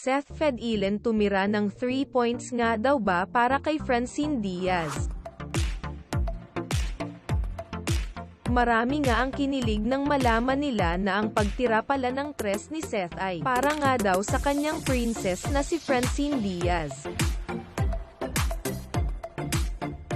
Seth Fedilen tumira ng 3 points nga daw ba para kay Francine Diaz. Marami nga ang kinilig nang malaman nila na ang pagtira pala ng tres ni Seth ay para nga daw sa kanyang princess na si Francine Diaz.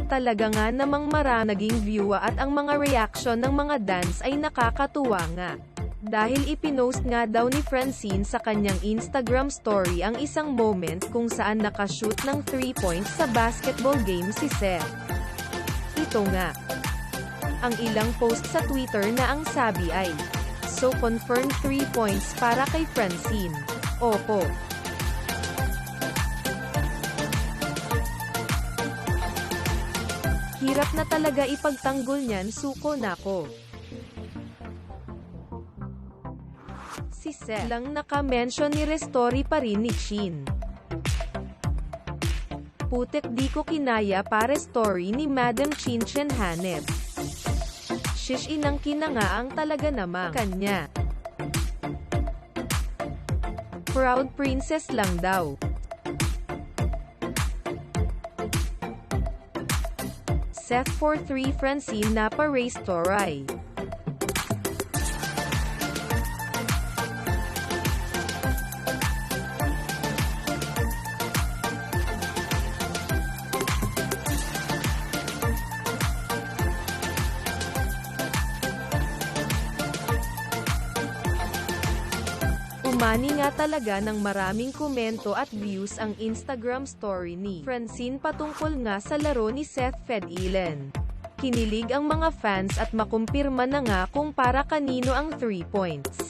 Talaga nga namang mara naging viewa at ang mga reaction ng mga dance ay nakakatuwa nga. Dahil ipinost nga daw ni Francine sa kanyang Instagram story ang isang moment kung saan nakashoot ng 3 points sa basketball game si Seth. Ito nga. Ang ilang post sa Twitter na ang sabi ay, So confirmed 3 points para kay Francine. Opo. Hirap na talaga ipagtanggol niyan suko nako. Si Seth lang naka-mention ni Restory pa rin ni Chin. Putek di ko kinaya pare story ni Madam Chin Chen Hanep. Shish inang kinanga ang talaga namang kanya. Proud princess lang daw. Seth for 3 Francine Napa Race Toray. Umani nga talaga ng maraming komento at views ang Instagram story ni Francine patungkol nga sa laro ni Seth Fedilen. Kinilig ang mga fans at makumpirma na nga kung para kanino ang 3 points.